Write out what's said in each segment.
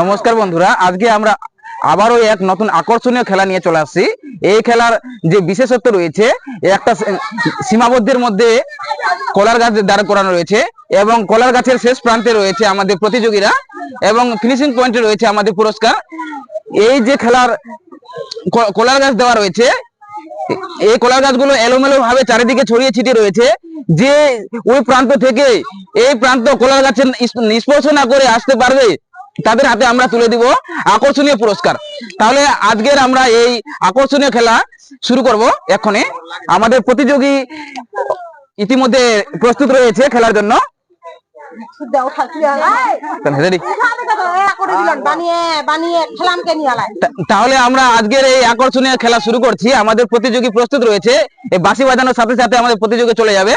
নমস্কার বন্ধুরা, আজকে আমরা আবারও এক নতুন আকর্ষণীয় খেলা নিয়ে চলে আসছি। এই খেলার যে বিশেষত্ব রয়েছে একটা সীমাবদ্ধের মধ্যে কলার গাছ দাঁড় করানো রয়েছে এবং কলার গাছের শেষ প্রান্তে রয়েছে আমাদের প্রতিযোগীরা এবং ফিনিশিং পয়েন্টে রয়েছে আমাদের পুরস্কার। এই যে খেলার কলার গাছ দেওয়া রয়েছে এই কলার গাছগুলো এলোমেলো ভাবে চারিদিকে ছড়িয়ে ছিটিয়ে রয়েছে, যে ওই প্রান্ত থেকে এই প্রান্ত কলার গাছের নিষ্পর্শ না করে আসতে পারবে তাদের হাতে আমরা তুলে দিব আকর্ষণীয় পুরস্কার। তাহলে আজকের আমরা এই আকর্ষণীয় খেলা শুরু করব এক্ষণে আমাদের প্রতিযোগী ইতিমধ্যে প্রস্তুত রয়েছে খেলার জন্য। তাহলে আমরা আজকের এই আকর্ষণীয় খেলা শুরু করছি। আমাদের প্রতিযোগী প্রস্তুত রয়েছে। এই বাসি বাজানোর সাথে সাথে আমাদের প্রতিযোগী চলে যাবে।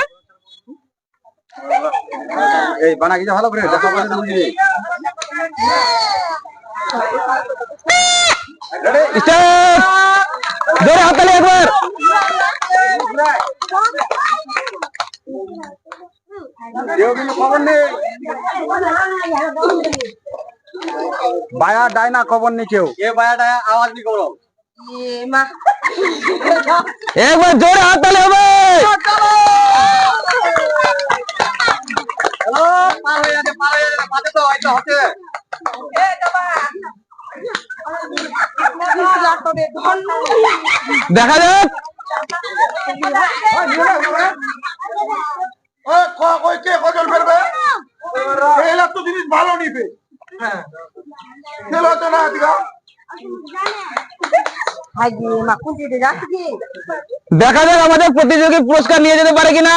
জোরে হাততালি একবার বায়া ডায়না খবর নেই কেউ কে বায়া ডায়া আওয়াজ নি করো একবার জোরে হবে পার হয়ে পার হয়ে তো হয়তো হচ্ছে দেখা যাক কজন ফেলবে তো জিনিস ভালো নিবে হ্যাঁ তো না দিগা দেখা যাক আমাদের প্রতিযোগী পুরস্কার নিয়ে যেতে পারে কিনা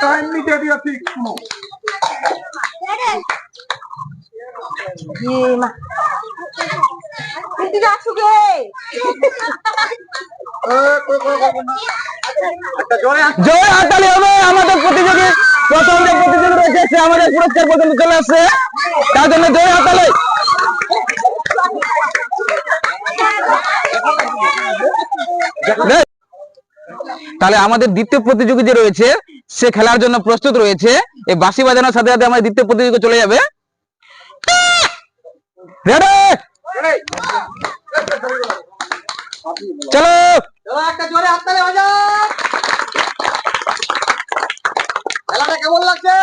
টাইম নিতে দিয়া ঠিক শুনো জোরে হাততালি হবে আমাদের প্রতিযোগী প্রথম যে প্রতিযোগী রয়েছে সে আমাদের পুরস্কার পর্যন্ত চলে আসছে তার জন্য জয় হাততালি। তাহলে আমাদের দ্বিতীয় প্রতিযোগী যে রয়েছে সে খেলার জন্য প্রস্তুত রয়েছে। এই বাঁশি বাজানোর সাথে সাথে আমাদের দ্বিতীয় প্রতিযোগী চলে যাবে। চলো। খেলাটা কেমন লাগছে?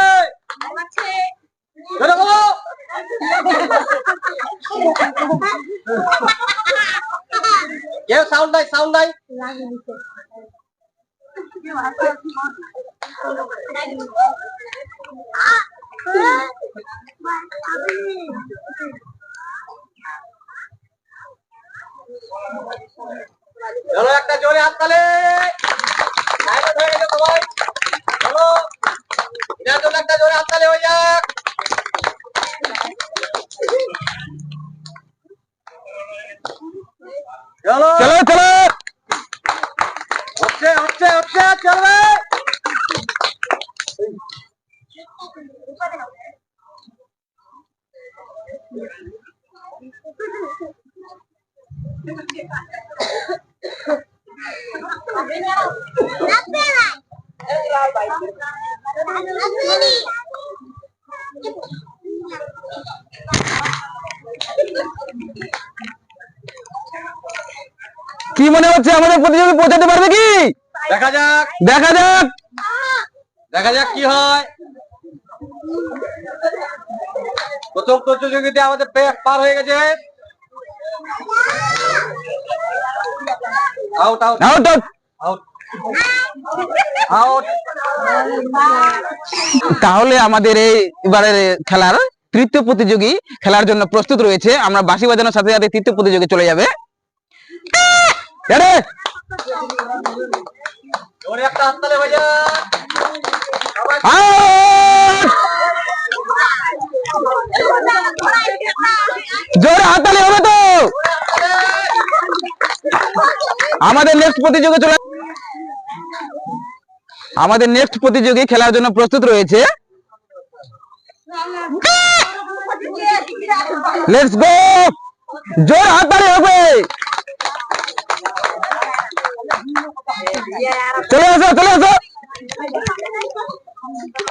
কেউ সাউন্ড নাই সাউন্ড নাই একটা জোরে হাত তালে। ধরে গেছে সবাই চলো এটার জন্য একটা জোরে হাত তালে হয়ে যাক চলো চলো চলো হচ্ছে হচ্ছে হচ্ছে চলবে কি মনে হচ্ছে আমাদের প্রতিযোগী পৌঁছাতে পারবে কি? দেখা যাক। দেখা যাক। দেখা যাক কি হয়। প্রথম প্রতিযোগিতা আমাদের পার হয়ে গেছে। Out out out out out তাহলে আমাদের এই এবারের খেলার তৃতীয় প্রতিযোগী খেলার জন্য প্রস্তুত রয়েছে। আমরা বাঁশি বাজানোর সাথে সাথে তৃতীয় প্রতিযোগী চলে যাবে। একটা হাততালি! জোরে হাততালি হবে তো। আমাদের নেক্সট প্রতিযোগী চলে আমাদের নেক্সট প্রতিযোগী খেলার জন্য প্রস্তুত রয়েছে। লেটস গো জোর হাততালি হবে। চলে আসো চলে আসো দেখেছে না না এই, জোরে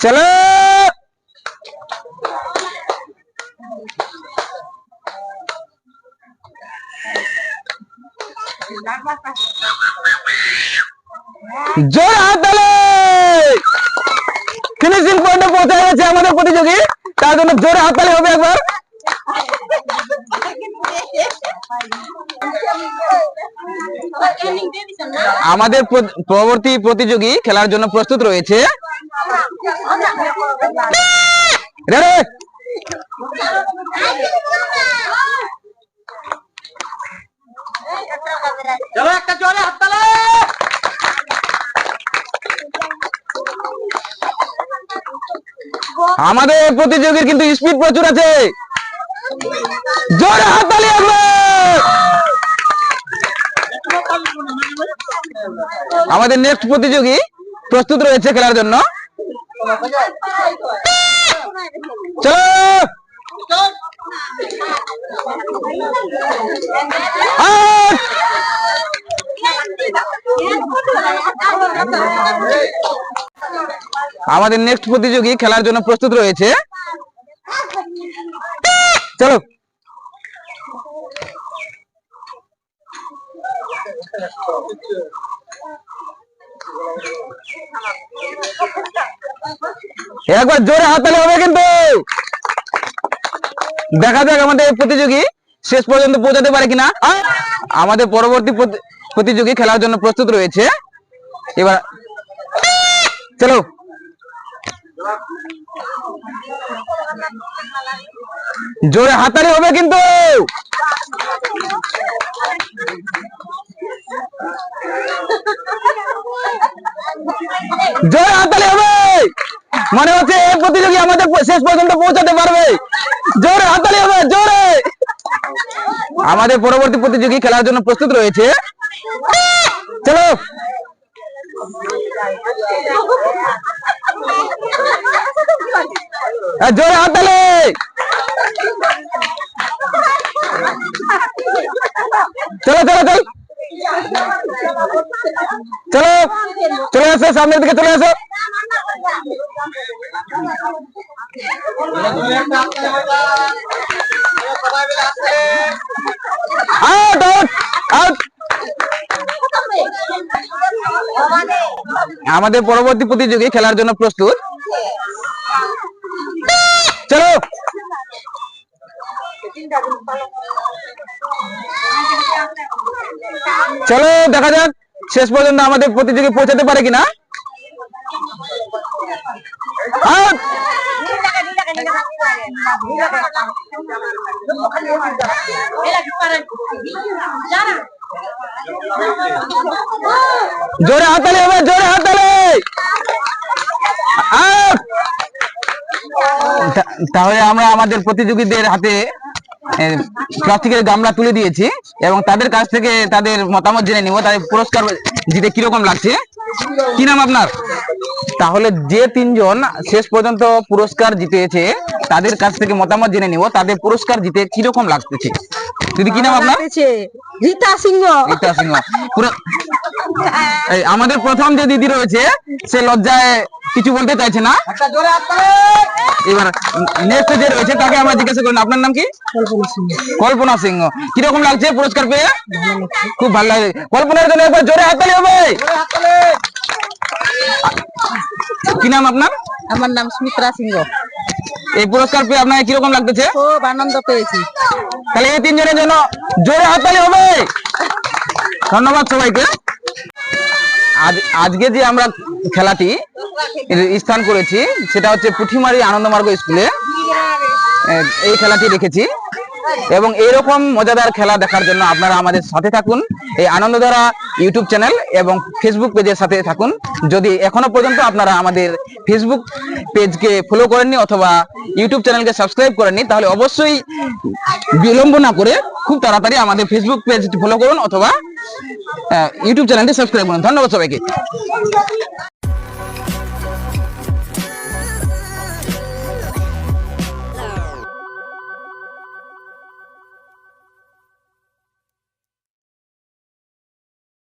চলো। জোর হাততালি ফিনিশিং পয়েন্টে পৌঁছে গেছে আমাদের প্রতিযোগী। তার জন্য জোরে হাততালি হবে একবার। আমাদের পরবর্তী প্রতিযোগী খেলার জন্য প্রস্তুত রয়েছে। আমাদের প্রতিযোগীর কিন্তু স্পিড প্রচুর আছে। জোরে হাততালি! একবার আমাদের নেক্সট প্রতিযোগী প্রস্তুত রয়েছে খেলার জন্য। চলো! আমাদের নেক্সট প্রতিযোগী খেলার জন্য প্রস্তুত রয়েছে। চলো! একবার জোরে হাততালি হবে কিন্তু। দেখা যাক আমাদের প্রতিযোগী শেষ পর্যন্ত পৌঁছাতে পারে কিনা। আমাদের পরবর্তী প্রতি- প্রতিযোগী খেলার জন্য প্রস্তুত রয়েছে। এবার চলো। জোরে হাতালি হবে কিন্তু। জোরে হাতালি হবে। মনে হচ্ছে এই প্রতিযোগী আমাদের শেষ পর্যন্ত পৌঁছাতে পারবে। জোরে হাতালি হবে, জোরে। আমাদের পরবর্তী প্রতিযোগী খেলার জন্য প্রস্তুত রয়েছে। চলো। হ্যাঁ, হাত তালে। চলো চলো চল। চলো চলে আসো সামনের দিকে চলে আসো জোরে একটা হাততালি হয়ে যাক। এবার সবাই মিলে হাততালি আউট আউট আউট আমাদের পরবর্তী প্রতিযোগী খেলার জন্য প্রস্তুত। চলো। চলো, দেখা যাক শেষ পর্যন্ত আমাদের প্রতিযোগী পৌঁছাতে পারে কিনা। আউট! জোরে জোরে তাহলে আমরা আমাদের প্রতিযোগীদের হাতে প্লাস্টিকের গামলা তুলে দিয়েছি এবং তাদের কাছ থেকে তাদের মতামত জেনে নিব, তাদের পুরস্কার জিতে কীরকম লাগছে। কি নাম আপনার? তাহলে যে তিনজন শেষ পর্যন্ত পুরস্কার জিতেছে, তাদের কাছ থেকে মতামত জেনে নিব, তাদের পুরস্কার জিতে কীরকম লাগতেছে দিদি কি নাম আপনার? রীতা সিংহ। রীতা সিংহ। পুরো এই আমাদের প্রথম যে দিদি রয়েছে সে লজ্জায় কিছু বলতে চাইছে না। একটা জোরে হাততালি এবার নেক্সট যে রয়েছে তাকে আমরা জিজ্ঞাসা করুন। আপনার নাম কি? কল্পনা সিংহ। কীরকম লাগছে পুরস্কার পেয়ে? খুব ভালো লাগে। কল্পনার জন্য একবার জোরে হাততালি হবে। কি নাম আপনার? আমার নাম সুমিত্রা সিংহ। এই পুরস্কার পেয়ে আপনাকে কীরকম লাগতেছে? খুব আনন্দ পেয়েছি। তাহলে এই তিনজনের জন্য জোরে হাততালি হবে। ধন্যবাদ সবাইকে। আজ আজকে যে আমরা খেলাটি স্থান করেছি সেটা হচ্ছে পুঠিমারি আনন্দমার্গ স্কুলে। এই খেলাটি রেখেছি এবং এরকম মজাদার খেলা দেখার জন্য আপনারা আমাদের সাথে থাকুন। এই আনন্দধারা ইউটিউব চ্যানেল এবং ফেসবুক পেজের সাথে থাকুন। যদি এখনও পর্যন্ত আপনারা আমাদের ফেসবুক পেজকে ফলো করেননি অথবা ইউটিউব চ্যানেলকে সাবস্ক্রাইব করেননি, তাহলে অবশ্যই বিলম্ব না করে খুব তাড়াতাড়ি আমাদের ফেসবুক পেজ ফলো করুন অথবা ইউটিউব চ্যানেলটি সাবস্ক্রাইব করুন। ধন্যবাদ সবাইকে।